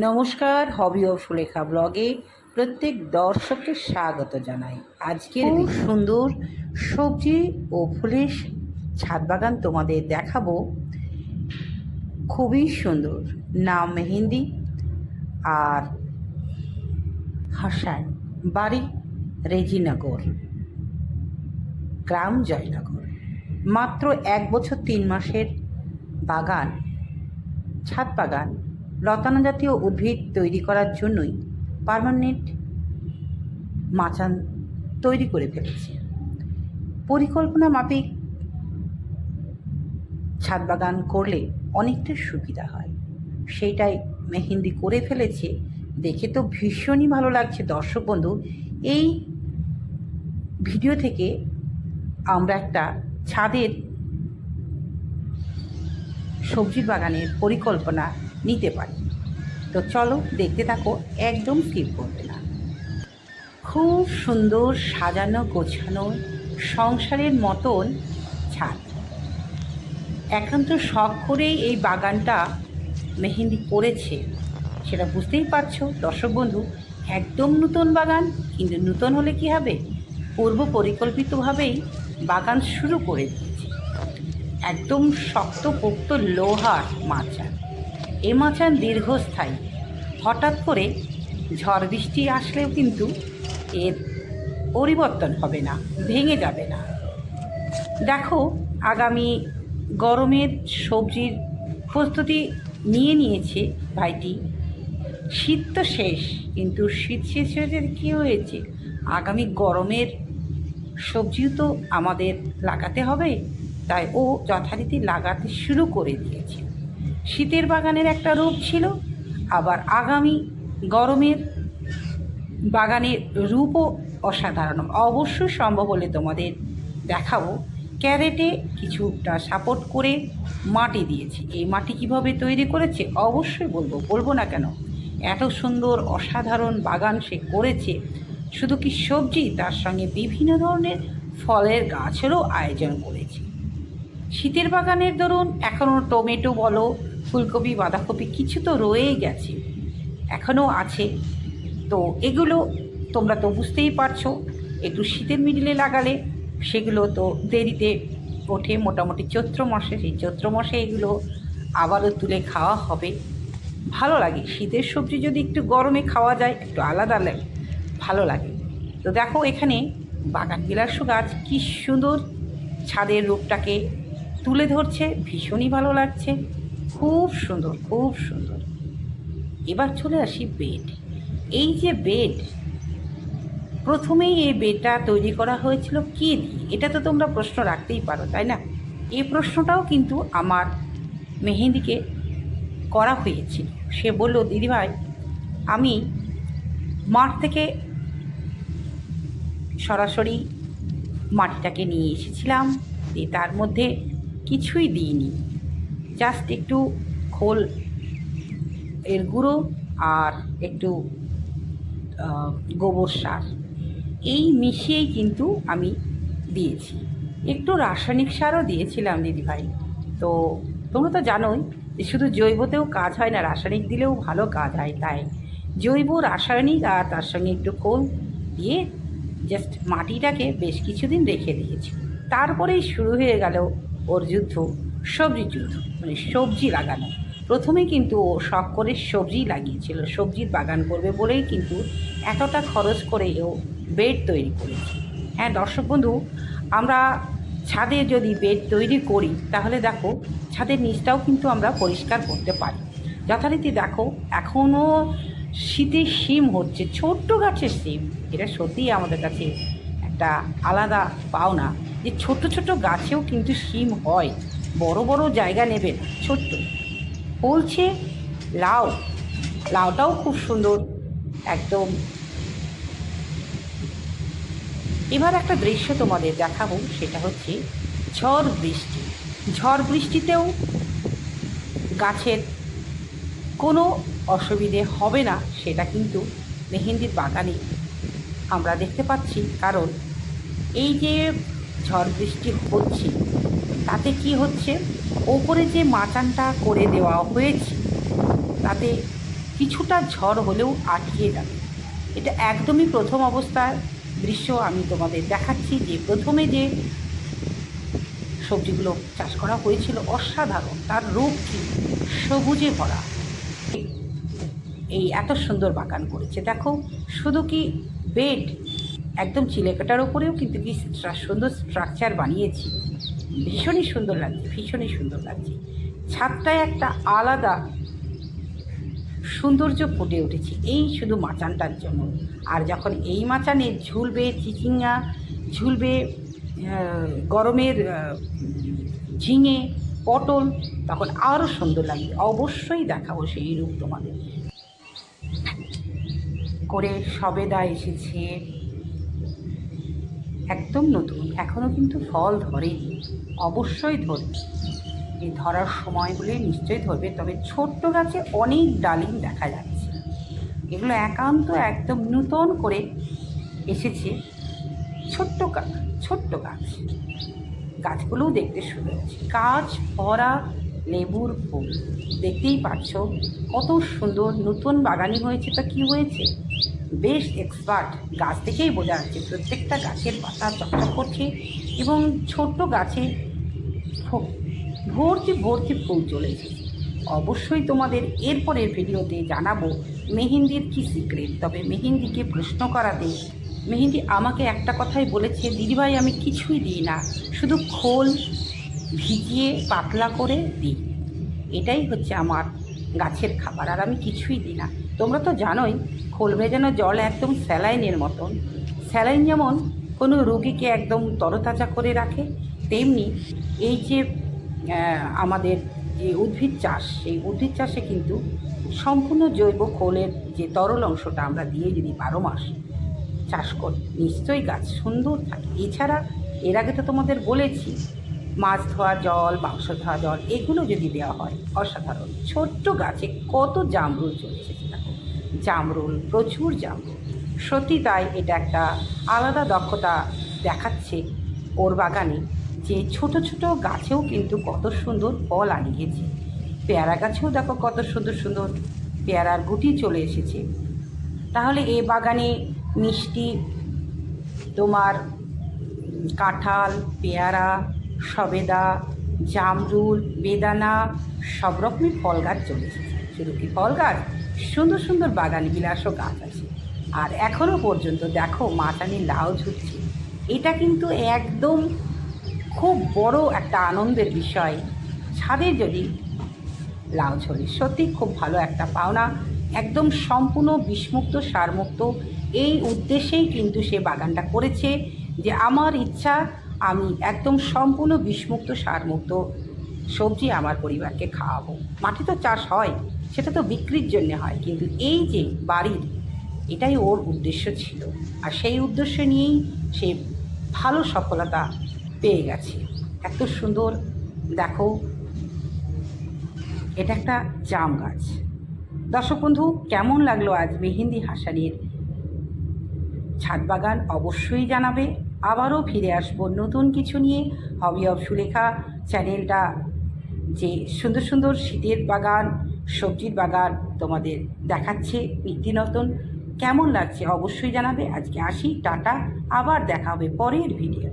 নমস্কার, হবি ও সুলেখা ব্লগে প্রত্যেক দর্শককে স্বাগত জানাই। আজকের সুন্দর সবজি ও ফুলের ছাদ বাগান তোমাদের দেখাবো। খুবই সুন্দর, নাম মেহেন্দি আর হাসান, বাড়ি রেজিনগর, গ্রাম জয়নগর। মাত্র এক বছর তিন মাসের বাগান, ছাদ বাগান লতানো জাতীয় উদ্ভিদ তৈরি করার জন্যই পার্মানেন্ট মাচান তৈরি করে ফেলেছে। পরিকল্পনা মাফিক ছাদ বাগান করলে অনেকটা সুবিধা হয়। সেইটাই মেহেন্দি করে ফেলেছে। দেখে তো ভীষণই ভালো লাগছে। দর্শক বন্ধু, এই ভিডিও থেকে আমরা একটা ছাদের সবজি বাগানের পরিকল্পনা নিতে পারি। তো চলো দেখতে থাকো, একদম স্কিপ করবে না। খুব সুন্দর সাজানো গোছানো সংসারের মতন ছাদ। একান্ত শখ করেই এই বাগানটা মেহেন্দি করেছে, সেটা বুঝতেই পারছ। দর্শক বন্ধু, একদম নতুন বাগান, কিন্তু নতুন হলে কি হবে? পূর্ব পরিকল্পিতভাবেই বাগান শুরু করে দিয়েছে। একদম শক্তপোক্ত লোহার মাচান এ মাচান দীর্ঘস্থায়ী। হঠাৎ করে ঝড় বৃষ্টি আসলেও কিন্তু এর পরিবর্তন হবে না, ভেঙে যাবে না। দেখো, আগামী গরমের সবজির প্রস্তুতি নিয়ে নিয়েছে ভাইটি। শীত তো শেষ, কিন্তু শীত শেষ হয়েছে কী হয়েছে? আগামী গরমের সবজিও তো আমাদের লাগাতে হবে, তাই ও যথারীতি লাগাতে শুরু করে দিয়েছে। শীতের বাগানের একটা রূপ ছিল, আবার আগামী গরমের বাগানের রূপও অসাধারণ। অবশ্যই সম্ভব হলে তোমাদের দেখাবো। ক্যারেটে কিছুটা সাপোর্ট করে মাটি দিয়েছে। এই মাটি কীভাবে তৈরি করেছে অবশ্যই বলব বলব না কেন? এত সুন্দর, অসাধারণ বাগান সে করেছে। শুধু কি সবজি, তার সঙ্গে বিভিন্ন ধরনের ফলের গাছেরও আয়োজন করেছে। শীতের বাগানের ধরুন এখনও টমেটো বলো ফুলকপি, বাঁধাকপি কিছু তো রয়েই গেছে, এখনও আছে। তো এগুলো তোমরা তো বুঝতেই পারছ, একটু শীতের মিডিলে লাগালে সেগুলো তো দেরিতে ওঠে, মোটামুটি চৈত্র মাসে, সেই চৈত্র মাসে এগুলো আবারও তুলে খাওয়া হবে। ভালো লাগে, শীতের সবজি যদি একটু গরমে খাওয়া যায়, একটু আলাদা লাগে ভালো লাগে। তো দেখো এখানে বাগান বিলাসু গাছ, কী সুন্দর ছাদের রূপটাকে তুলে ধরছে, ভীষণই ভালো লাগছে। খুব সুন্দর খুব সুন্দর। এবার চলে আসি বেড এই যে বেড প্রথমেই এই বেডটা তৈরি করা হয়েছিল কী দিয়ে? এটা তো তোমরা প্রশ্ন রাখতেই পারো, তাই না? এই প্রশ্নটাও কিন্তু আমার মেহেন্দিকে করা হয়েছিল। সে বলল, দিদিভাই, আমি মাঠ থেকে সরাসরি মাটিটাকে নিয়ে এসেছিলাম তার মধ্যে কিছুই দিইনি। জাস্ট একটু খোল এর গুঁড়ো আর একটু গোবর সার। এই মিশিয়েই কিন্তু আমি দিয়েছি। একটু রাসায়নিক সারও দিয়েছিলাম দিদিভাই। তো তোমরা তো জানোই যে শুধু জৈবতেও কাজ হয় না, রাসায়নিক দিলেও ভালো কাজ হয়। তাই জৈব, রাসায়নিক আর তার সঙ্গে একটু খোল দিয়ে জাস্ট মাটিটাকে বেশ কিছুদিন রেখে দিয়েছি। তারপরেই শুরু হয়ে গেল ওর যুদ্ধ। সবজি যুদ্ধ মানে সবজি লাগানো। প্রথমে কিন্তু ও শখ করে সবজি লাগিয়েছিল। সবজির বাগান করবে বলেই কিন্তু এতটা খরচ করে ও বেড তৈরি করেছে। হ্যাঁ দর্শক বন্ধু, আমরা ছাদে যদি বেড তৈরি করি, তাহলে দেখো, ছাদের নিচটাও কিন্তু আমরা পরিষ্কার করতে পারি। যথারীতি দেখো এখনও শীতের শিম হচ্ছে, ছোট্ট গাছের শিম। এটা সত্যিই আমাদের কাছে একটা আলাদা পাওনা যে ছোট ছোট গাছেও কিন্তু শিম হয়। বড় বড় জায়গা নেবে না ছোট্ট ফলছে লাউ, লাউটাও খুব সুন্দর, একদম। এবার একটা দৃশ্য তোমাদের দেখাবো, সেটা হচ্ছে ঝড় বৃষ্টি। ঝড় বৃষ্টিতেও গাছের কোনো অসুবিধে হবে না, সেটা কিন্তু মেহেন্দির বাগানে আমরা দেখতে পাচ্ছি। কারণ এই যে ঝড় বৃষ্টি হচ্ছে তাতে কি হচ্ছে? ওপরে যে মাচানটা করে দেওয়া হয়েছে, তাতে কিছুটা ঝড় হলেও আটকে যাবে। এটা একদমই প্রথম অবস্থার দৃশ্য আমি তোমাদের দেখাচ্ছি যে প্রথমে যে সবজিগুলো চাষ করা হয়েছিল অসাধারণ, তার রূপ কি? সবুজে ভরা। এই এত সুন্দর বাগান করেছে। দেখো, শুধু কি বেড, একদম চিলেকাটার ওপরেও কিন্তু কি সুন্দর স্ট্রাকচার বানিয়েছি। ভীষণই সুন্দর লাগছে, ভীষণই সুন্দর লাগছে। ছাদটায় একটা আলাদা সৌন্দর্য ফুটে উঠেছে, এই শুধু মাচানটার জন্য। আর যখন এই মাচানে ঝুলবে চিচিঙ্গা, ঝুলবে গরমের ঝিঙে, পটল, তখন আরও সুন্দর লাগবে। অবশ্যই দেখাবো সেই রূপ তোমাদের। করে সবেদা এসেছে। একদম নতুন এখনও কিন্তু ফল ধরেনি, অবশ্যই ধরবে। এই ধরার সময় হলে নিশ্চয়ই ধরবে, তবে ছোট্ট গাছে অনেক ডালিম দেখা যাচ্ছে। এগুলো একান্ত একদম নূতন করে এসেছে ছোট্ট গাছ ছোট্ট গাছ। গাছগুলোও দেখতে সুন্দর গাছ, ভরা, লেবুর ফুল। দেখতেই পাচ্ছ কত সুন্দর, নতুন বাগানি হয়েছে, তা কি হয়েছে? বেশ এক্সপার্ট গাছ থেকেই বোঝা যাচ্ছে। প্রত্যেকটা গাছের পাতা চকচক করছে এবং ছোট্ট গাছে ভর্তি ভর্তি ফুল চলে এসেছে। অবশ্যই তোমাদের এরপরের ভিডিওতে জানাব মেহেন্দির কি সিক্রেট তবে মেহেন্দিকে প্রশ্ন করাতে, মেহেন্দি আমাকে একটা কথাই বলেছে, দিদিভাই, আমি কিছুই দিই না, শুধু খোল ভিজিয়ে পাতলা করে দিই। এটাই হচ্ছে আমার গাছের খাবার, আর আমি কিছুই দিই না। তোমরা তো জানোই খোল ভেজানো জল একদম স্যালাইনের মতন। স্যালাইন যেমন কোনো রোগীকে একদম তরতাজা করে রাখে, তেমনি এই যে আমাদের যে উদ্ভিদ চাষ, সেই উদ্ভিদ চাষে কিন্তু সম্পূর্ণ জৈব খোলের যে তরল অংশটা আমরা দিয়ে যদি বারো মাস চাষ করি, নিশ্চয়ই গাছ সুন্দর থাকে। এছাড়া, এর আগে তো তোমাদের বলেছি মাছ ধোয়া জল, মাংস ধোয়া জল, এগুলো যদি দেওয়া হয়, অসাধারণ। ছোট্ট গাছে কত জামরুল চলছে দেখো জামরুল, প্রচুর জামরুল। সত্যি তাই এটা একটা আলাদা দক্ষতা দেখাচ্ছে ওর বাগানে যে ছোট ছোট গাছেও কিন্তু কত সুন্দর ফল আনিয়েছে। পেয়ারা গাছেও দেখো কত সুন্দর সুন্দর পেয়ারার গুটি চলে এসেছে। তাহলে এ বাগানে মিষ্টি, তোমার কাঁঠাল, পেয়ারা সবেদা, জামরুল, বেদানা, সব রকমই ফল গাছ চলে এসেছে। শুধু কি ফল গাছ? সুন্দর সুন্দর বাগান বিলাসও গাছ আছে। আর এখনও পর্যন্ত দেখো মাচানি লাউ ঝুটছে এটা কিন্তু একদম খুব বড় একটা আনন্দের বিষয়। ছাদে যদি লাউ ছড়ি সত্যি খুব ভালো একটা পাওনা। একদম সম্পূর্ণ বিষমুক্ত, সারমুক্ত। এই উদ্দেশ্যেই কিন্তু সে বাগানটা করেছে যে আমার ইচ্ছা আমি একদম সম্পূর্ণ বিষমুক্ত, সারমুক্ত সবজি আমার পরিবারকে খাওয়াবো। মাঠে তো চাষ হয়, সেটা তো বিক্রির জন্য হয়, কিন্তু এই যে বাড়ির, এটাই ওর উদ্দেশ্য ছিল। আর সেই উদ্দেশ্য নিয়েই সে ভালো সফলতা পেয়ে গেছে। এত সুন্দর, দেখো, এটা একটা জাম গাছ। দর্শক বন্ধু, কেমন লাগল আজ মেহেন্দি হাসানের ছাদ বাগান? অবশ্যই জানাবে। আবারও ফিরে আসব নতুন কিছু নিয়ে হবি অফ সুলেখা চ্যানেলটা। যে সুন্দর সুন্দর শীতের বাগান, সবজির বাগান তোমাদের দেখাচ্ছে নিত্য নতুন। কেমন লাগছে অবশ্যই জানাবে। আজকে আসি, টাটা, আবার দেখা হবে পরের ভিডিও